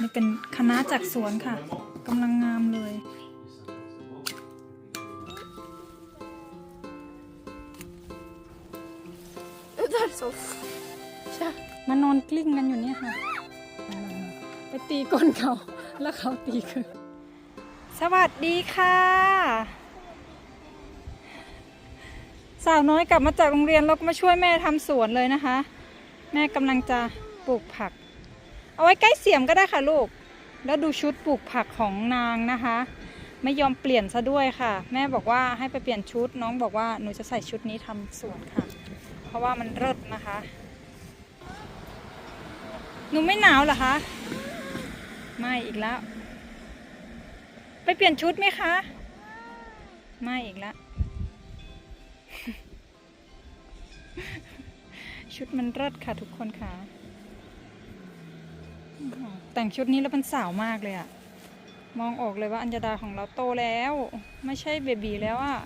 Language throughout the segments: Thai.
นี่เป็นคณะน้าจากสวนค่ะกำลังงามเลย That's so มานอนกลิ้งกันอยู่เนี่ยค่ะ ไปตีก้นเขาแล้วเขาตีคือสวัสดีค่ะ สาวน้อยกลับมาจากโรงเรียนแล้วก็มาช่วยแม่ทำสวนเลยนะคะ แม่กำลังจะปลูกผัก เอาไว้ใกล้เสียมก็ได้ค่ะลูก แล้วดูชุดปลูกผักของนางนะคะ ไม่ยอมเปลี่ยนซะด้วยค่ะ แม่บอกว่าให้ไปเปลี่ยนชุด น้องบอกว่าหนูจะใส่ชุดนี้ทำสวนค่ะ เพราะว่ามันเลิศนะคะ หนูไม่หนาวเหรอคะ ไม่อีกแล้ว ไปเปลี่ยนชุดไหมคะ ไม่อีกแล้วชุดมันเลิศค่ะทุกคนค่ะ แต่งชุดนี้แล้วมันสาวมากเลยอะมองออกเลยว่าอัญญาดาของเราโตแล้ว ไม่ใช่เบบีแล้วอะ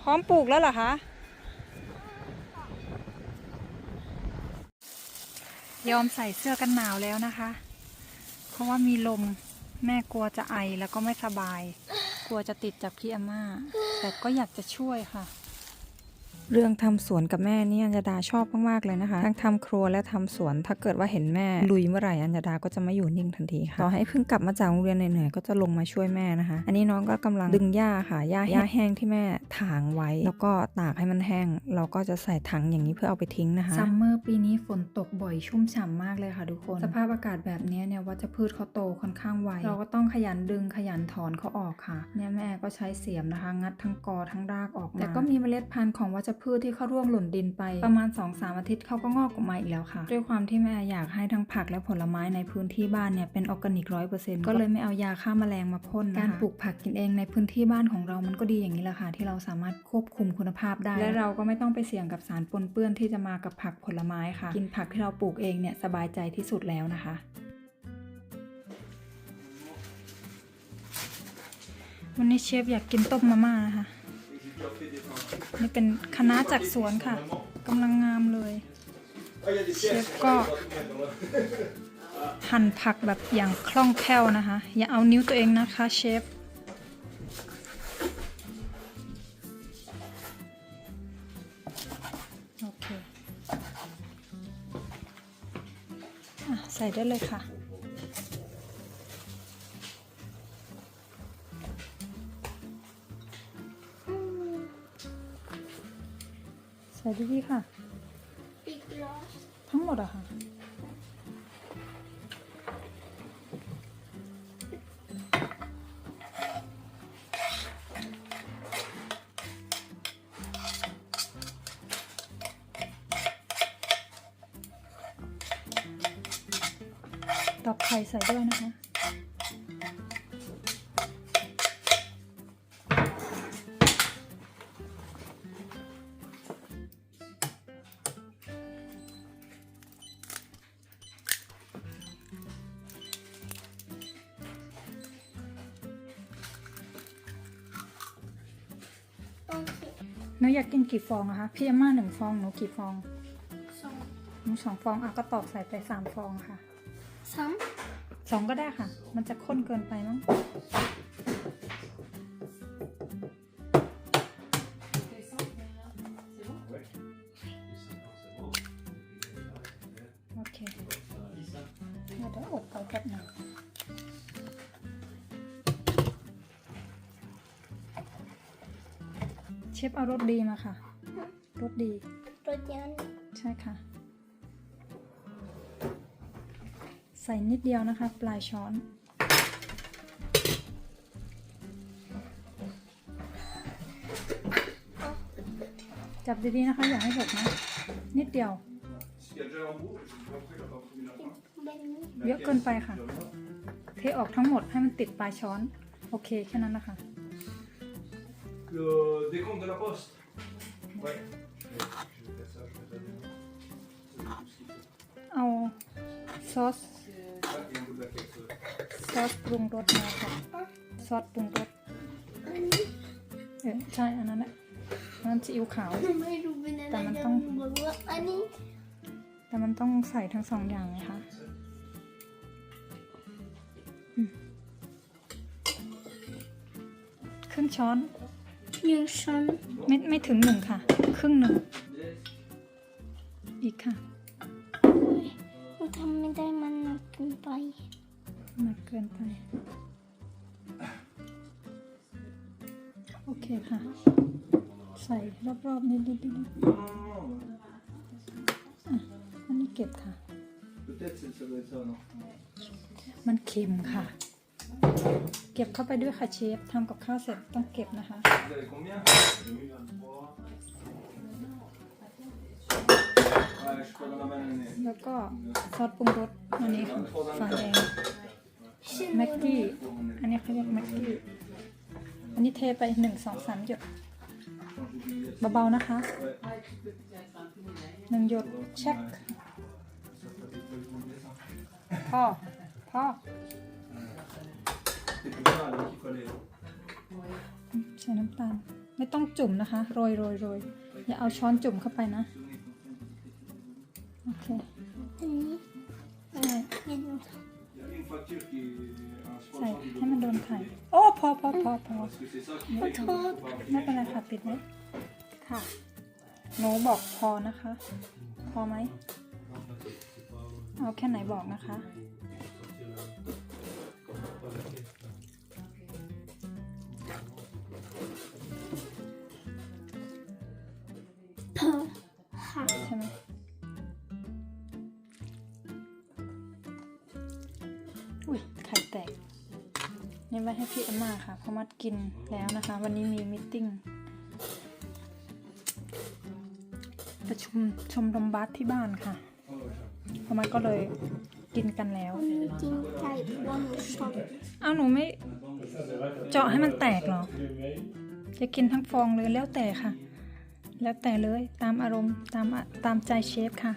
พร้อมปลูกแล้วเหรอคะยอมใส่เสื้อกันหนาวแล้วนะคะ เพราะว่ามีลมแม่กลัวจะไอแล้วก็ไม่สบาย กลัวจะติดจากพี่อาม่า แต่ก็อยากจะช่วยค่ะ เรื่องทำสวนกับแม่นี่อัญญาดาชอบมากๆเลยนะคะทั้งทำครัวและทำสวนถ้าเกิดว่าเห็นแม่ลุยเมื่อไหร่อัญญาดาก็จะไม่อยู่นิ่งทันทีค่ะต่อให้เพิ่งกลับมาจากโรงเรียนเหนื่อยๆก็จะลงมาช่วยแม่นะคะ อันนี้น้องก็กำลังดึงหญ้าค่ะหญ้าหญ้าแห้งที่แม่ถางไว้ แล้วก็ตากให้มันแห้ง เราก็จะใส่ถังอย่างนี้เพื่อเอาไปทิ้งนะคะซัมเมอร์ปีนี้ฝนตกบ่อยชุ่มฉ่ำมากเลยค่ะทุกคน สภาพอากาศแบบนี้เนี่ยวัชพืชเขาโตค่อนข้างไวเราก็ต้องขยันดึงขยันถอนเขาออกค่ะเนี่ยแม่ก็ใช้เสียมนะคะ งัดทั้งกอทั้งรากออกมาแต่ก็มีเมล็ดพันธุ์ของวัชพืชที่เขาร่วงหล่นดินไป ประมาณ 2-3 อาทิตย์เขาก็งอกออกมาอีกแล้วค่ะ ด้วยความที่แม่อยากให้ทั้งผักและผลไม้ในพื้นที่บ้านเนี่ยเป็นออร์แกนิกร้อยเปอร์เซ็นต์ก็เลยไม่เอายาฆ่าแมลงมาพ่นนะคะการปลูกผักกินเองในพื้นที่บ้านของเรามันก็ดีอย่างนี้แหละค่ะ ที่เราสามารถควบคุมคุณภาพได้ และเราก็ไม่ต้องไปเสี่ยงกับสารปนเปื้อนที่จะมากับผักผลไม้ค่ะ กินผักที่เราปลูกเองเนี่ยสบายใจที่สุดแล้วนะคะวันนี้เชฟอยากกินต้มมาม่านะคะ นี่เป็นคณะจากสวนค่ะกำลังงามเลย เชฟก็หั่นผักแบบอย่างคล่องแคล่วนะคะ อย่าเอานิ้วตัวเองนะคะเชฟโอเคอใส่ได้เลยค่ะ ส่ดีๆค่ะ ทั้งหมดอะค่ะ ตอกไข่ใส่ด้วยนะคะ หนูอยากกินกี่ฟองอะคะพี่อาม่าหนึ่งฟองหนูกี่ฟอง Some. หนูสองฟองอะก็ตอกใส่ไปสามฟองค่ะ Some. สองก็ได้ค่ะ มันจะข้นเกินไปมั้ง เชฟเอารสดีมาค่ะ รสดี Rodian. ใช่ค่ะ ใส่นิดเดียวนะคะ ปลายช้อน จับดีๆนะคะ อย่าให้หกนะ นิดเดียว S'il y a déjà l'amour, je vous en prie, j'attends tout la fin. Benny. เยอะเกินไปค่ะ เทออกทั้งหมดให้มันติดปลายช้อน โอเคแค่นั้นนะคะ le décompte de la poste. Ouais. Je vais, faire ça, je vais faire ça. เอาซอส Sauce ซอสปรุงรสมาค่ะซอสปรุงรสเออใช่อันนั้นแหละอันนั้นซีอิ๊วขาวแต่มันต้องอันนี้แต่มันต้องใส่ทั้งสองอย่างไงคะครึ่งช้อน หนึ่งช้อนไม่ไม่ถึงหนึ่งค่ะ ครึ่งหนึ่ง อีกค่ะมันทำไม่ได้มันหนักเกินไปหนักเกินไป โอเคค่ะ ใส่รอบๆนิดๆนิด Non, non, non. ๆอะอันนี้เก็บค่ะ Peut-être c'est- ça doit être ça, non มันเค็มค่ะ เก็บเข้าไปด้วยค่ะเชฟทำกับข้าวเสร็จต้องเก็บนะคะ แล้วก็ซอสปรุงรสอันนี้ค่ะฝาแดงแม็กกี้ อันนี้เขาเรียกแม็กกี้ อันนี้เทไปหนึ่งสองสามหยดเบาๆนะคะหนึ่งหยดเช็คพอพอ ใส่น้ำตาล ไม่ต้องจุ่มนะคะ โรยโรยโรยอย่าเอาช้อนจุ่มเข้าไปนะ โอเคใส่ให้มันโดนไข่ โอ้พอพอพอพอขอโทษไม่เป็นไรค่ะปิดไว้ค่ะหนูบอกพอนะคะ พอไหมเอาแค่ไหนบอกนะคะ ว้ให้พี่เอมมาค่ะเพราะมัดกินแล้วนะคะ วันนี้มีมิทติ้งประชุมชมรมบาสที่บ้านค่ะเพราะมัดก็เลยกินกันแล้วอันนี้กินไก่เพราะว่าหนูชอบเอาหนูไม่เจาะให้มันแตกเหรอ จะกินทั้งฟองเลยแล้วแต่ค่ะ แล้วแต่เลยตามอารมณ์ตามอะตามใจเชฟค่ะ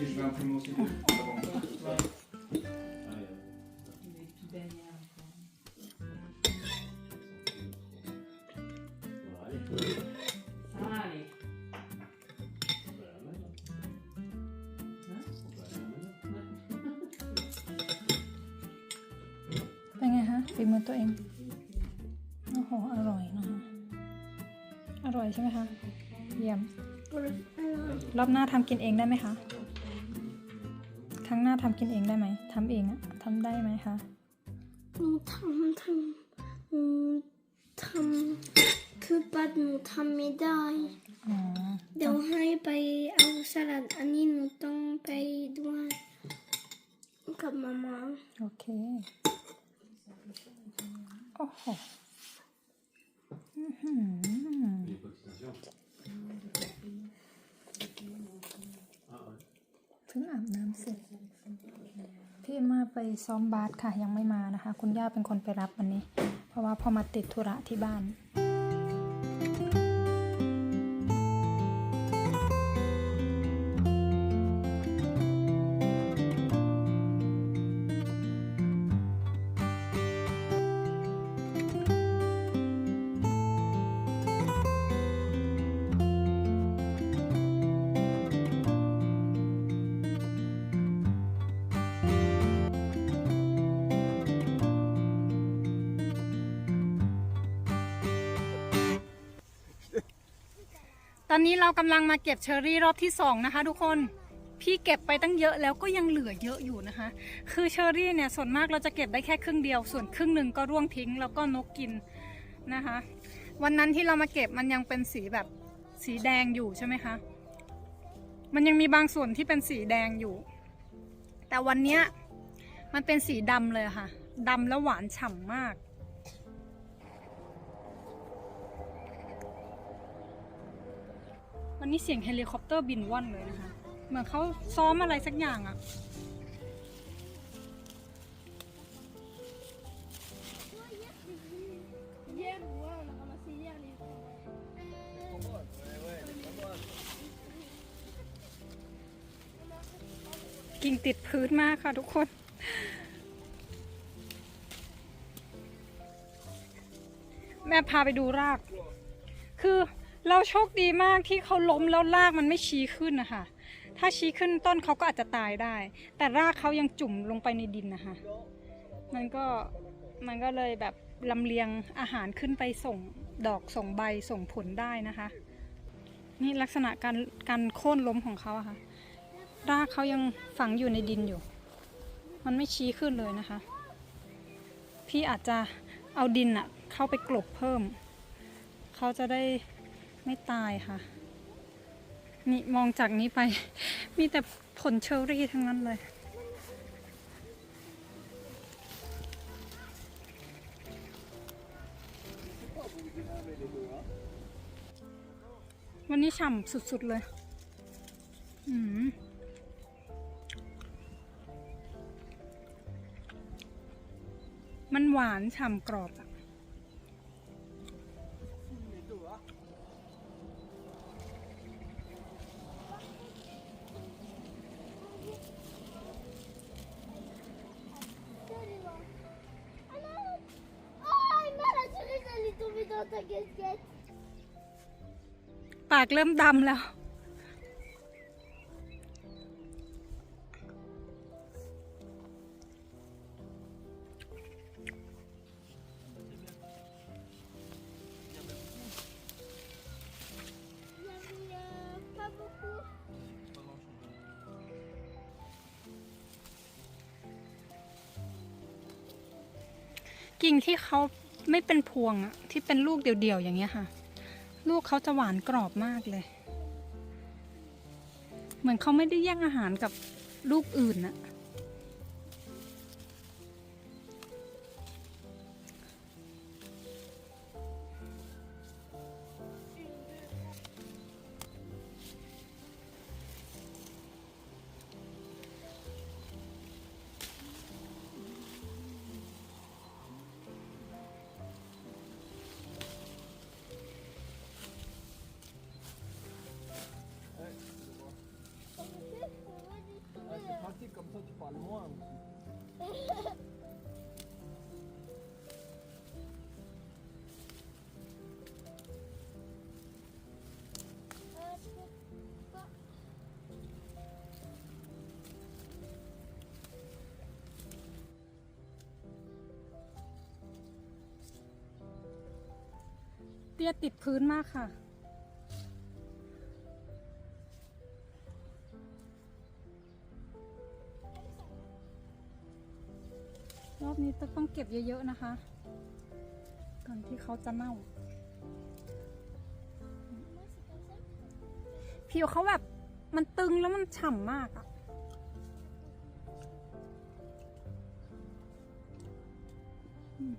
Et je ใช่ไหมคะ เยี่ยม รอบหน้าทำกินเองได้ไหมคะ ครั้งหน้าทำกินเองได้ไหมทำเองอะทำได้ไหมคะหนูทำทำหนูทำคือปัดหนูทำไม่ได้อ๋อเดี๋ยวให้ไปเอาสลัดอันนี้หนูต้องไปด้วยกับมาม่าโอเคโอ้โหอื้อหือ เพิ่งอาบน้ำเสร็จ พี่มมาไปซ้อมบาสค่ะยังไม่มานะคะ คุณย่าเป็นคนไปรับวันนี้ เพราะว่าพอมาติดธุระที่บ้าน อนนี้เรากำลังมาเก็บเชอร์รี่รอบที่สองนะคะ ทุกคนพี่เก็บไปตั้งเยอะแล้วก็ยังเหลือเยอะอยู่นะคะ คือเชอร์รี่เนี่ยส่วนมากเราจะเก็บได้แค่ครึ่งเดียว ส่วนครึ่งหนึ่งก็ร่วงทิ้งแล้วก็นกกินนะคะ วันนั้นที่เรามาเก็บมันยังเป็นสีแบบสีแดงอยู่ใช่ไหมคะ มันยังมีบางส่วนที่เป็นสีแดงอยู่ แต่วันเนี้ยมันเป็นสีดำเลยค่ะดำแล้วหวานฉ่ำมาก วันนี้เสียงเฮลิคอปเตอร์บินว่อนเลยนะคะ เหมือนเขาซ้อมอะไรสักอย่างอะกิ่งติดพื้นมากค่ะทุกคนแม่พาไปดูราก คือ เราโชคดีมากที่เขาล้มแล้วรากมันไม่ชี้ขึ้นนะคะ ถ้าชี้ขึ้นต้นเขาก็อาจจะตายได้ แต่รากเขายังจุ่มลงไปในดินนะคะ มันก็มันก็เลยแบบลำเลียงอาหารขึ้นไปส่งดอกส่งใบส่งผลได้นะคะ นี่ลักษณะการการโค่นล้มของเขาอะค่ะ รากเขายังฝังอยู่ในดินอยู่ มันไม่ชี้ขึ้นเลยนะคะ พี่อาจจะเอาดินอะเข้าไปกลบเพิ่ม เขาจะได้ ไม่ตายค่ะ นี่มองจากนี้ไป มีแต่ผลเชอร์รี่ทั้งนั้นเลย วันนี้ฉ่ำสุดๆเลย อืมมันหวานฉ่ำกรอบอะากเริ่มดำแล้ว กิ่งที่เขาไม่เป็นพวงอะที่เป็นลูกเดี่ยวๆอย่างเงี้ยค่ะ ลูกเขาจะหวานกรอบมากเลย เหมือนเขาไม่ได้แย่งอาหารกับลูกอื่นนะ เตี้ยติดพื้นมากค่ะ ต้องเก็บเยอะๆนะคะ ก่อนที่เขาจะเน่า ผิวเขาแบบมันตึงแล้วมันฉ่ำมากอะอืม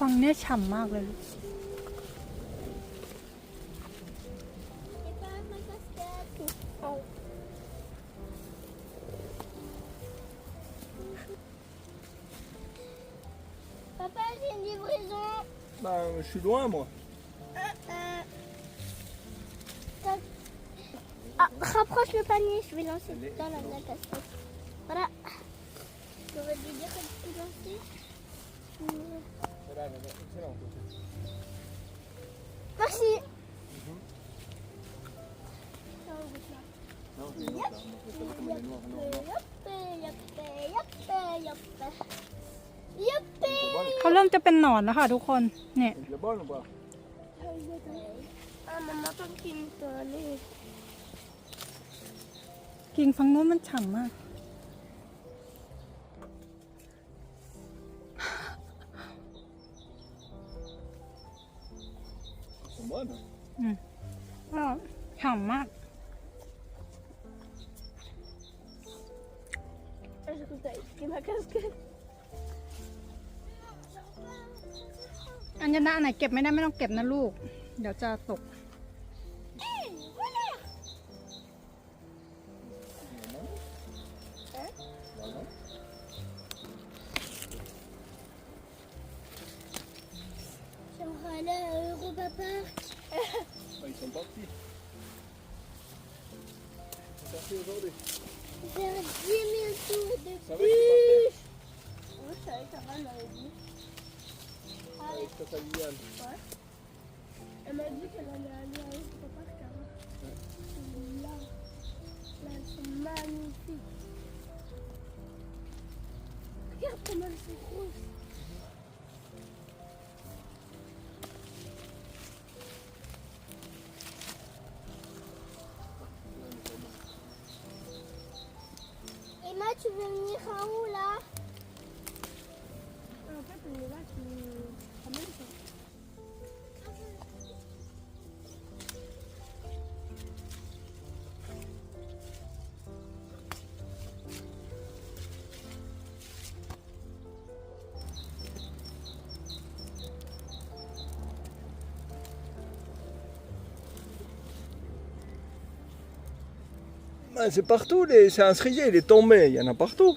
ฟังเนี่ยฉ่ำมากเลยลูก Et pas ma casquette. Oh. Papa, j'ai une livraison. Bah, je suis loin moi. Euh, euh, tac. Ah, rapproche le panier, je vais lancer Allez, dans la, la lance. casquette. Voilà. J'aurais dû dire que tu peux lancer. Merci. Mhm. Ça, on goûte là. Non, c'est une autre, là. Moi, je sais pas comment elle est noire. Non, non. Yoppe, yoppe, yoppe, yoppe. Yoppe. C'est bon, เขาเริ่มจะเป็นหนอนแล้วค่ะทุกคน เนี่ย c'est bon ou pas Ah, maman, tant qu'il me donne. กิ่งฝั่งโน้นมันฉ่ำมาก อืมก็ฉ่ำมาก Ah, j'ai cru que t'avais pris ma casquette. อัญญนาอันไหนเก็บไม่ได้ไม่ต้องเก็บนะลูก เดี๋ยวจะตก J'aimerais aller à Europa Park. Ah, ils sont partis. Ils sont partis aujourd'hui. Faire 10 000 tours de Ça bûche. Oui, ça va être pas mal, elle dit. Ah, Avec ta familiale. Elle m'a dit qu'elle allait aller à Europa Park avant. Là, là, elles sont magnifiques. Regarde comment elles sont grosses. Tu veux venir en haut là? c'est partout, les... c'est un cerisier, il est tombé, il y en a partout.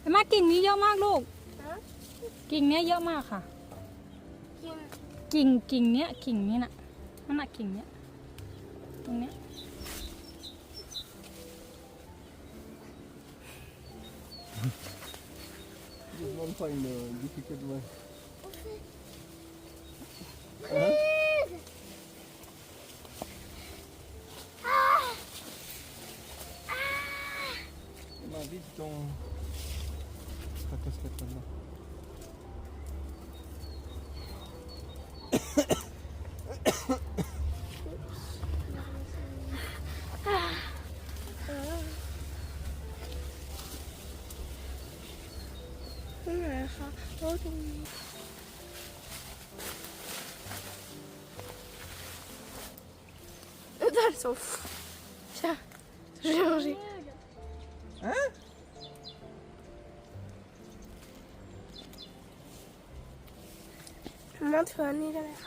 เห็นไหมกิ่งนี้เยอะมากลูก ฮะ กิ่งเนี้ยเยอะมากค่ะ Qui- กิ่งกิ่งเนี้ยกิ่งนี้น่ะนั่นน่ะกิ่งเนี้ย ตรงเนี้ย Je ne demande pas une euh, difficulté. On ton. ta casquette là s'en fout. Tiens, je l'ai rangé. Hein? Maman, tu vas amener la mer.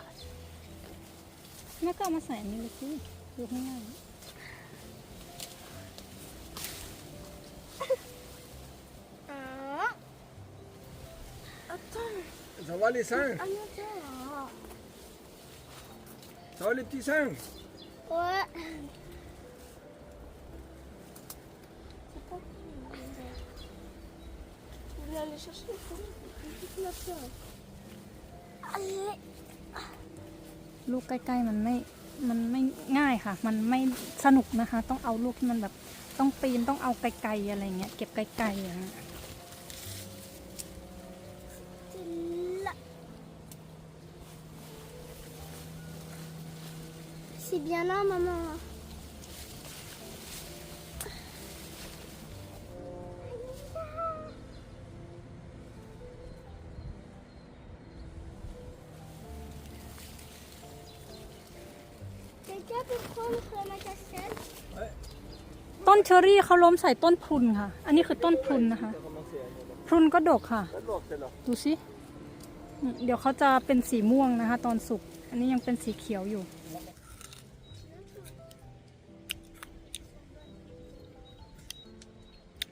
แม่ก็เอามาใส่อันนี้เลยสิดูง่าย Ah. Attends, Ça va les seins ah non, tiens. Ça va les petits seins Ouais. Je vais aller chercher le fond. Je vais la faire. Allez. ๆ ลูกใกล้ๆมันไม่ มันไม่ง่ายค่ะ มันไม่สนุกนะคะ ต้องเอาลูกที่มันแบบต้องปีนต้องเอาไกลๆอะไรเงี้ยเก็บไกลๆอย่างเงี้ย C'est bien là, maman. เชอรี่เขาล้มใส่ต้นพรุนค่ะ อันนี้คือต้นพรุนนะคะ พรุนก็ดกค่ะ ดูสิ เดี๋ยวเขาจะเป็นสีม่วงนะคะ ตอนสุก อันนี้ยังเป็นสีเขียวอยู่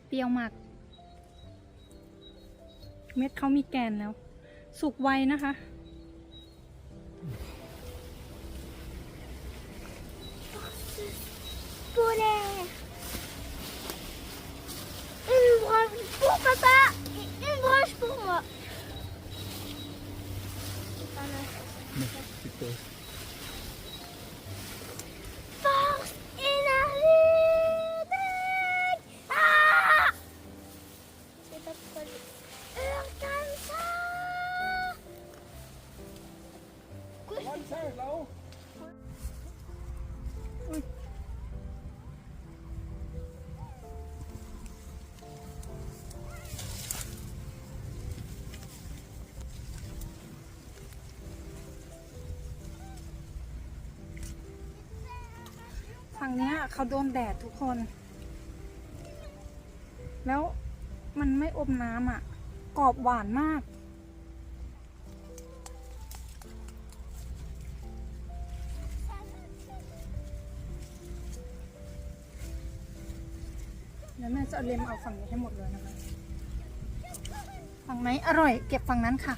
เปรี้ยวมาก เม็ดเขามีแกนแล้ว สุกไวนะคะ pour papa et une branche pour moi. ฝั่งเนี้ยเขาโดนแดดทุกคน แล้วมันไม่อมน้ำอะ่ะ กรอบหวานมากแล้วแม่จะเล็มเอาฝั่งนี้ให้หมดเลยนะคะ ฝั่งไหนอร่อยเก็บฝั่งนั้นค่ะ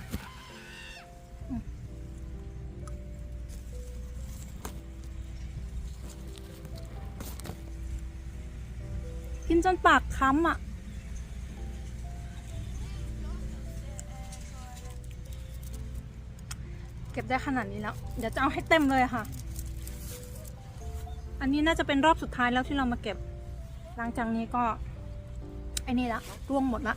จนปากค้ำอะ เก็บได้ขนาดนี้แล้ว เดี๋ยวจะเอาให้เต็มเลยค่ะ อันนี้น่าจะเป็นรอบสุดท้ายแล้วที่เรามาเก็บ หลังจากนี้ก็ไอ้นี่ละร่วงหมดละ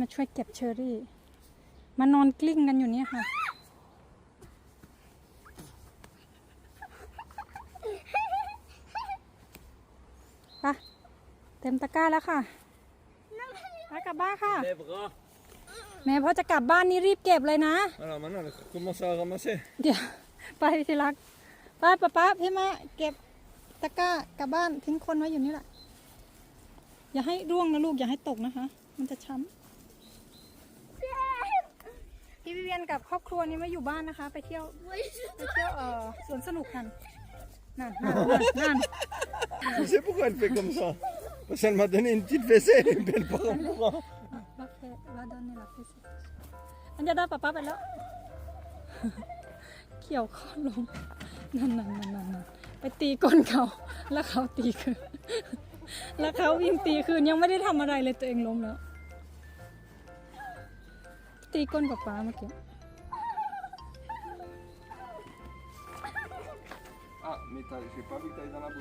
มาช่วยเก็บเชอรี่ มานอนกลิ้งกันอยู่เนี่ยค่ะ ไป เต็มตะกร้าแล้วค่ะไปกลับบ้านค่ะ Les bras. แม่พอจะกลับบ้านนี่รีบเก็บเลยนะ Alors maintenant, on commence à ramasser. เดี๋ยว ไปที่รักไปป้าป้าพี่มาเก็บตะกร้ากลับบ้านทิ้งคนไว้อยู่นี่แหละ อย่าให้ร่วงนะลูก อย่าให้ตกนะคะ มันจะช้ำ พี่วิเวียนกับครอบครัวนี้ไม่อยู่บ้านนะคะ ไปเที่ยวไปเที่ยวเอ่อสวนสนุกกันนั่นนั่นนั่นนั่น Je sais pourquoi elle fait comme ça. Parce qu'elle m'a donné une petite fessée, elle est belle par rapport. รักแค่ว่าโดนนี่รักที่สุดอันจะได้ป้าป้าไปแล้ว เขี่ยวคอลงนั่นนั่นนั่นนั่นนั่นไปตีก้นเขาแล้วเขาตีคืนแล้วเขาวิ่งตีคืนยังไม่ได้ทำอะไรเลยตัวเองล้มแล้ว ตีก้นกับ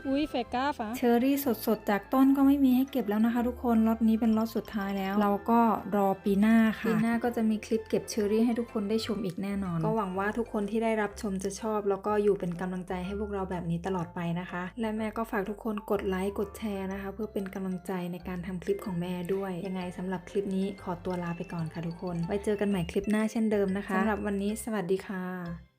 อุ้ยเฟก้าฟ้าเชอรี่สดๆ จากต้นก็ไม่มีให้เก็บแล้วนะคะทุกคนล็อตนี้เป็นล็อตสุดท้ายแล้ว เราก็รอปีหน้าค่ะ ปีหน้าก็จะมีคลิปเก็บเชอรี่ให้ทุกคนได้ชมอีกแน่นอน ก็หวังว่าทุกคนที่ได้รับชมจะชอบ แล้วก็อยู่เป็นกำลังใจให้พวกเราแบบนี้ตลอดไปนะคะ และแม่ก็ฝากทุกคนกดไลค์กดแชร์นะคะ เพื่อเป็นกำลังใจในการทำคลิปของแม่ด้วย ยังไงสำหรับคลิปนี้ขอตัวลาไปก่อนค่ะทุกคน ไว้เจอกันใหม่คลิปหน้าเช่นเดิมนะคะสำหรับวันนี้สวัสดีค่ะ